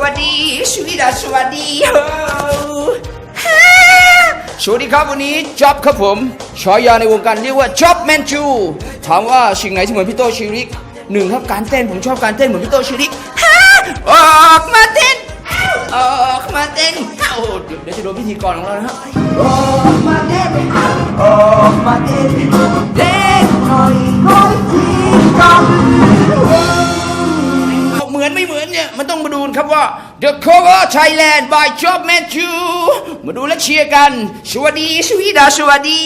วัสดีสวีดาสวัสดีโอ้ฮ่าสวัสดีครับวันนี้จ็อบครับผมฉายาในวงการเรียกว่าจ็อบแมนจูถามว่าสิ่งไหนที่เหมือนพี่โตชิริกหนึ่งครับการเต้นผมชอบการเต้นเหมือนพี่โตชิริกฮ่าออกมาเต้นออกมาเต้นโอ้เดี๋ยวเดี๋ยวจะโดนพิธีกรของเรานะฮะออกมาเต้นออกมาเต้น เหมือนไม่เหมือนเนี่ย มันต้องมาดูครับว่า The Cover Thailand by Job Matthew มาดูและเชียร์กัน สวัสดีสวีดาสวัสดี